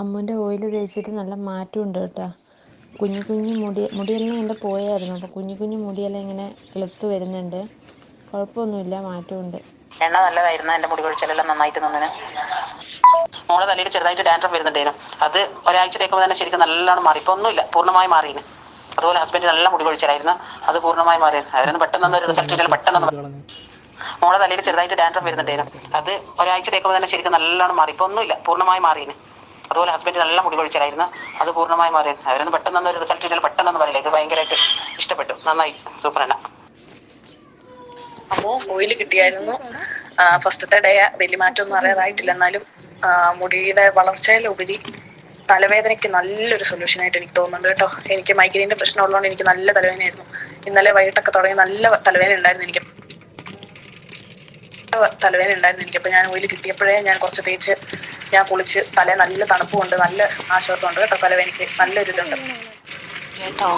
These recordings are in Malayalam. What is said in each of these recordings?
അമ്മൂന്റെ ഓയിൽ തേച്ചിട്ട് നല്ല മാറ്റം ഉണ്ട് കേട്ടോ. കുഞ്ഞു കുഞ്ഞു മുടി മുടിയെല്ലാം എന്റെ പോയായിരുന്നു. അപ്പോൾ കുഞ്ഞു കുഞ്ഞു മുടിയെല്ലാം ഇങ്ങനെ കിളുത്ത് വരുന്നുണ്ട്. കുഴപ്പമൊന്നുമില്ല മാറ്റമുണ്ട്. എണ്ണ നല്ലതായിരുന്നു? എന്റെ മുടി കൊഴിച്ചിലെല്ലാം നന്നായിട്ട് നിന്നിന് മോളെ തലയിൽ ചെറുതായിട്ട് ഡാൻഡ്രഫ് വരുന്നുണ്ടായിരുന്നു. അത് ഒരാഴ്ച തേക്കുമ്പോൾ തന്നെ ശരിക്കും നല്ലോണം മാറി. ഇപ്പൊ ഒന്നുമില്ല പൂർണമായി മാറിയിന്. അതുപോലെ ഹസ്ബൻഡ് നല്ല മുടി കൊഴിച്ചിലായിരുന്നു. അത് പൂർണമായി മാറി അവരൊന്നും പെട്ടെന്ന് ഒരു റിസൾട്ട് ഇല്ല പെട്ടെന്ന് മോളെ തലയിൽ ചെറുതായിട്ട് ഡാൻഡ്രഫ് വരുന്നുണ്ടായിരുന്നു. അത് ഒരാഴ്ച തേക്കുമ്പോൾ തന്നെ ശരിക്കും നല്ലോണം മാറി. ഇപ്പൊ ഒന്നുമില്ല പൂർണമായി മാറിയിന്. അതുപോലെ ഹസ്ബൻഡ് നല്ല മുടി കൊഴിച്ചിലായിരുന്നു. അത് പൂർണമായി മാറി. അവരൊന്ന് പെട്ടെന്ന് ഒരു റിസൾട്ട് കിട്ടിയാൽ പെട്ടെന്ന് പറയില്ല ഇത് ഭയങ്കരമായിട്ട് ഇഷ്ടപ്പെട്ടു. നന്നായി. സൂപ്പർ എണ്ണ അപ്പോ ഓയിൽ കിട്ടിയായിരുന്നു. ഫസ്റ്റത്തെ ഡേ വലിയ മാറ്റമൊന്നും അറിയാതായിട്ടില്ല എന്നാലും മുടിയുടെ വളർച്ചയിലുപരി തലവേദനയ്ക്ക് നല്ലൊരു സൊല്യൂഷൻ ആയിട്ട് എനിക്ക് തോന്നുന്നുണ്ട് കേട്ടോ. എനിക്ക് മൈഗ്രെയിന്റെ പ്രശ്നം ഉള്ളതുകൊണ്ട് എനിക്ക് നല്ല തലവേദനയായിരുന്നു. ഇന്നലെ വൈകിട്ടൊക്കെ തുടങ്ങി നല്ല തലവേദന ഉണ്ടായിരുന്നു എനിക്ക്. തലവേദന ഉണ്ടായിരുന്നു എനിക്ക്. അപ്പോൾ ഞാൻ ഓയിൽ കിട്ടിയപ്പോഴേ ഞാൻ കുറച്ച് തേച്ച് ഞാൻ കുളിച്ച് തല നല്ല തണുപ്പുണ്ട് നല്ല ആശ്വാസമുണ്ട് കേട്ടോ തലവേദനയ്ക്ക്. നല്ലൊരു ഇതുണ്ട് കേട്ടോ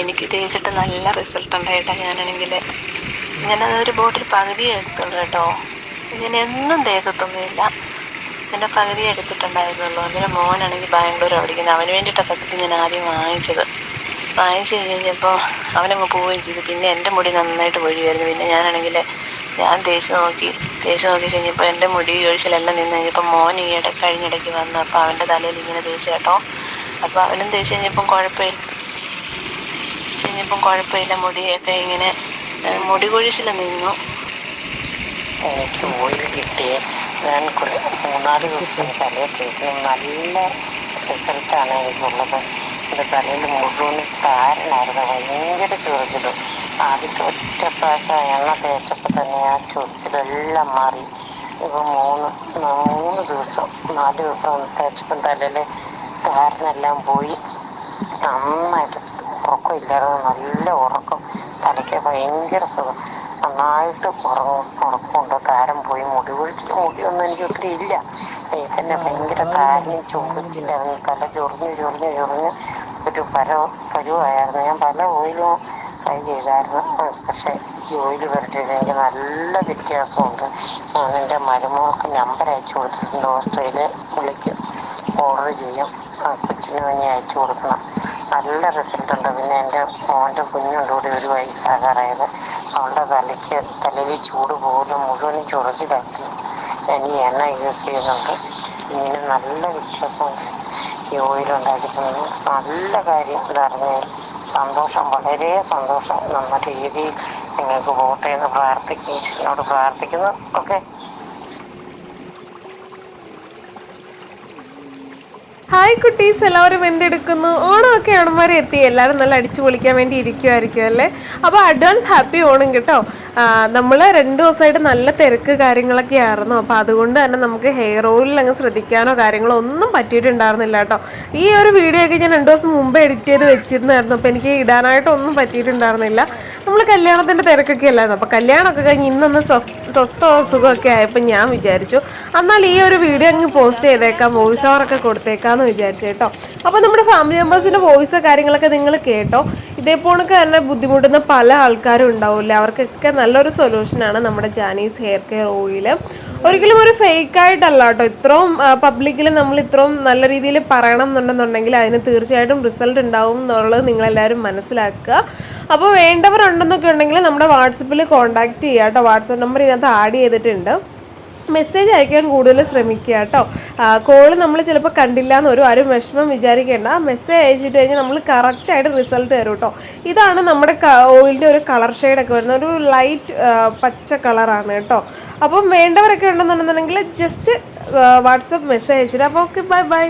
എനിക്ക് തേച്ചിട്ട് നല്ല റിസൾട്ട് ഉണ്ടായിട്ടാ ഞാനാണെങ്കിൽ. ഞാൻ അതൊരു ബോട്ടിൽ പകുതി എടുത്തുള്ളൂ കേട്ടോ. ഞാൻ എന്നും തേക്കത്തൊന്നുമില്ല. എന്റെ പകുതി എടുത്തിട്ടുണ്ടായിരുന്നുള്ളൂ. അതിന് മോനാണെങ്കിൽ ബാംഗ്ലൂർ പഠിക്കുന്നത് അവന് വേണ്ടിയിട്ടാണ് സത്യത്തിൽ ഞാൻ ആദ്യം വാങ്ങിച്ചത്. വാങ്ങിച്ചു കഴിഞ്ഞപ്പോൾ അവനങ്ങ് പോവുകയും ചെയ്തു. പിന്നെ എന്റെ മുടി നന്നായിട്ട് പൊഴിയുമായിരുന്നു പിന്നെ ഞാനാണെങ്കിൽ ഞാൻ തേച്ച് നോക്കി. തേച്ച് നോക്കി കഴിഞ്ഞപ്പോൾ എന്റെ മുടി ഒഴിച്ചിലെല്ലാം നിന്ന് കഴിഞ്ഞപ്പോൾ മോൻ ഈ ഇട കഴിഞ്ഞിടയ്ക്ക് വന്നു അപ്പോൾ അവന്റെ തലയിൽ ഇങ്ങനെ തേച്ച് കേട്ടോ. അപ്പോൾ അവനും തേച്ച് കഴിഞ്ഞപ്പം കുഴപ്പമില്ല. കഴിഞ്ഞപ്പം കുഴപ്പമില്ല. മുടിയൊക്കെ ഇങ്ങനെ മുടി കൊഴിച്ചിൽ നിന്നു. എനിക്ക് ഓയിൽ കിട്ടിയ ഞാൻ കുറെ മൂന്നാൽ ദിവസം തലയിൽ തേക്കുന്നു നല്ല റിസൾട്ടാണ് എനിക്കുള്ളത് എന്റെ തലയിൽ മുഴുവൻ താരനായിരുന്നു ഭയങ്കര ചൊറിച്ചിലും. ആദ്യത്തെ ഒറ്റ പ്രാവശ്യം എണ്ണ തേച്ചപ്പോൾ തന്നെ ആ ചൊറിച്ചിലെല്ലാം മാറി. ഇപ്പോൾ മൂന്ന് മൂന്ന് ദിവസം നാല് ദിവസം തേച്ചപ്പം തലയിൽ താരനെല്ലാം പോയി. നന്നായിട്ട് ഉറക്കമില്ലായിരുന്നു നല്ല ഉറക്കം. തലയ്ക്ക് ഭയങ്കര സുഖം. നന്നായിട്ട് ഉറങ്ങും ഉറക്കമുണ്ട്. താരം പോയി മുടി പൊഴിച്ചിട്ട് മുടിയൊന്നും എനിക്ക് ഒത്തിരി ഇല്ല. തന്നെ ഭയങ്കര താരനും ചൊറിച്ചില്ലായിരുന്നു തല ചൊറിഞ്ഞ് ചൊറിഞ്ഞ് ചൊറിഞ്ഞ് ഒരു പര പരുവായിരുന്നു. ഞാൻ പല ഓയിലും ട്രൈ ചെയ്തായിരുന്നു. പക്ഷെ ഓയിൽ പുരട്ടിയത് എനിക്ക് നല്ല വ്യത്യാസമുണ്ട്. ഞാൻ എന്റെ മരുമകൾക്ക് നമ്പർ അയച്ചു കൊടുത്തിട്ടുണ്ട്. ഓസ്ട്രേലിയ വിളിക്കും ഓർഡർ ചെയ്യും. ആ കൊച്ചിന് വേണ്ടി അയച്ചു കൊടുക്കണം. നല്ല റിസൾട്ട് ഉണ്ട്. പിന്നെ എന്റെ മോന്റെ കുഞ്ഞുണ്ട്. കൂടി ഒരു വയസ്സാകാറായത്. അവളുടെ തലയ്ക്ക് തലയിൽ ചൂട് പോലും മുഴുവനും ചൊറിച്ചിലാക്കി ഞാൻ ഈ എണ്ണ യൂസ് ചെയ്യുന്നുണ്ട്. ഇങ്ങനെ നല്ല വ്യത്യാസമുണ്ട്. ഈ ഓയിൽ ഉണ്ടാക്കിയിട്ടുണ്ട് നല്ല കാര്യം. ഇതറിഞ്ഞാൽ സന്തോഷം. വളരെ സന്തോഷം. നമ്മുടെ രീതിയിൽ നിങ്ങൾക്ക് പോട്ടെ എന്ന് പ്രാർത്ഥിക്കും ഈശ്വരനോട് പ്രാർത്ഥിക്കുന്നു. ഓക്കെ? ഹായ് കുട്ടീസ്. എല്ലാവരും എന്തെടുക്കുന്നു? ഓണമൊക്കെ ഓണന്മാരെ എത്തി. എല്ലാവരും നല്ല അടിച്ചു പൊളിക്കാൻ വേണ്ടി ഇരിക്കുമായിരിക്കും അല്ലേ? അപ്പോൾ അഡ്വാൻസ് ഹാപ്പി ഓണം കേട്ടോ. നമ്മൾ രണ്ട് ദിവസമായിട്ട് നല്ല തിരക്ക് കാര്യങ്ങളൊക്കെ ആയിരുന്നു. അപ്പോൾ അതുകൊണ്ട് തന്നെ നമുക്ക് ഹെയർ ഓയിലിൽ അങ്ങ് ശ്രദ്ധിക്കാനോ കാര്യങ്ങളോ ഒന്നും പറ്റിയിട്ടുണ്ടായിരുന്നില്ല കേട്ടോ. ഈ ഒരു വീഡിയോ ഒക്കെ ഞാൻ രണ്ട് ദിവസം മുമ്പ് എഡിറ്റ് ചെയ്ത് വെച്ചിരുന്നായിരുന്നു. അപ്പോൾ എനിക്ക് ഇടാനായിട്ടൊന്നും പറ്റിയിട്ടുണ്ടായിരുന്നില്ല. നമ്മൾ കല്യാണത്തിന്റെ തിരക്കൊക്കെ അല്ലായിരുന്നു. അപ്പോൾ കല്യാണമൊക്കെ കഴിഞ്ഞ് ഇന്നൊന്ന് സ്വ- സ്വസ്ഥവും സുഖമൊക്കെ ആയപ്പോൾ ഞാൻ വിചാരിച്ചു എന്നാൽ ഈ ഒരു വീഡിയോ അങ്ങ് പോസ്റ്റ് ചെയ്തേക്കാം. വോയിസ് ഓവറൊക്കെ കൊടുത്തേക്കാന്ന് വിചാരിച്ചു കേട്ടോ. അപ്പോൾ നമ്മുടെ ഫാമിലി മെമ്പേഴ്സിന്റെ വോയിസ് കാര്യങ്ങളൊക്കെ നിങ്ങൾ കേട്ടോ. ഇതേപോണക്ക് തന്നെ ബുദ്ധിമുട്ടുന്ന പല ആൾക്കാരും ഉണ്ടാവില്ല? അവർക്കൊക്കെ നല്ലൊരു സൊല്യൂഷനാണ് നമ്മുടെ ജാനീസ് ഹെയർ കെയർ ഓയിൽ ഒരിക്കലും ഒരു ഫേക്ക് ആയിട്ടല്ല കേട്ടോ. ഇത്രയും പബ്ലിക്കിൽ നമ്മൾ ഇത്രയും നല്ല രീതിയിൽ പറയണം എന്നുണ്ടെന്നുണ്ടെങ്കിൽ അതിന് തീർച്ചയായിട്ടും റിസൾട്ട് ഉണ്ടാവും എന്നുള്ളത് നിങ്ങളെല്ലാവരും മനസ്സിലാക്കുക. അപ്പോൾ വേണ്ടവരുണ്ടെന്നൊക്കെ ഉണ്ടെങ്കിൽ നമ്മുടെ വാട്സപ്പിൽ കോൺടാക്ട് ചെയ്യുക കേട്ടോ. വാട്സപ്പ് നമ്പർ ഇതിനകത്ത് ആഡ് ചെയ്തിട്ടുണ്ട്. മെസ്സേജ് അയക്കാൻ കൂടുതൽ ശ്രമിക്കുക കേട്ടോ കോൾ നമ്മൾ ചിലപ്പോൾ കണ്ടില്ല എന്ന് ഒരു ആരും വിഷമം വിചാരിക്കേണ്ട. മെസ്സേജ് അയച്ചിട്ട് കഴിഞ്ഞാൽ നമ്മൾ കറക്റ്റായിട്ട് റിസൾട്ട് തരും കേട്ടോ ഇതാണ് നമ്മുടെ ഓയിലിന്റെ ഒരു കളർ ഷെയ്ഡൊക്കെ വരുന്നത്. ഒരു ലൈറ്റ് പച്ച കളറാണ് കേട്ടോ അപ്പം വേണ്ടവരൊക്കെ ഉണ്ടെന്നുണ്ടെന്നുണ്ടെങ്കിൽ ജസ്റ്റ് വാട്സപ്പ് മെസ്സേജ് അയച്ചിട്ട്. അപ്പോൾ ഓക്കെ ബൈ ബൈ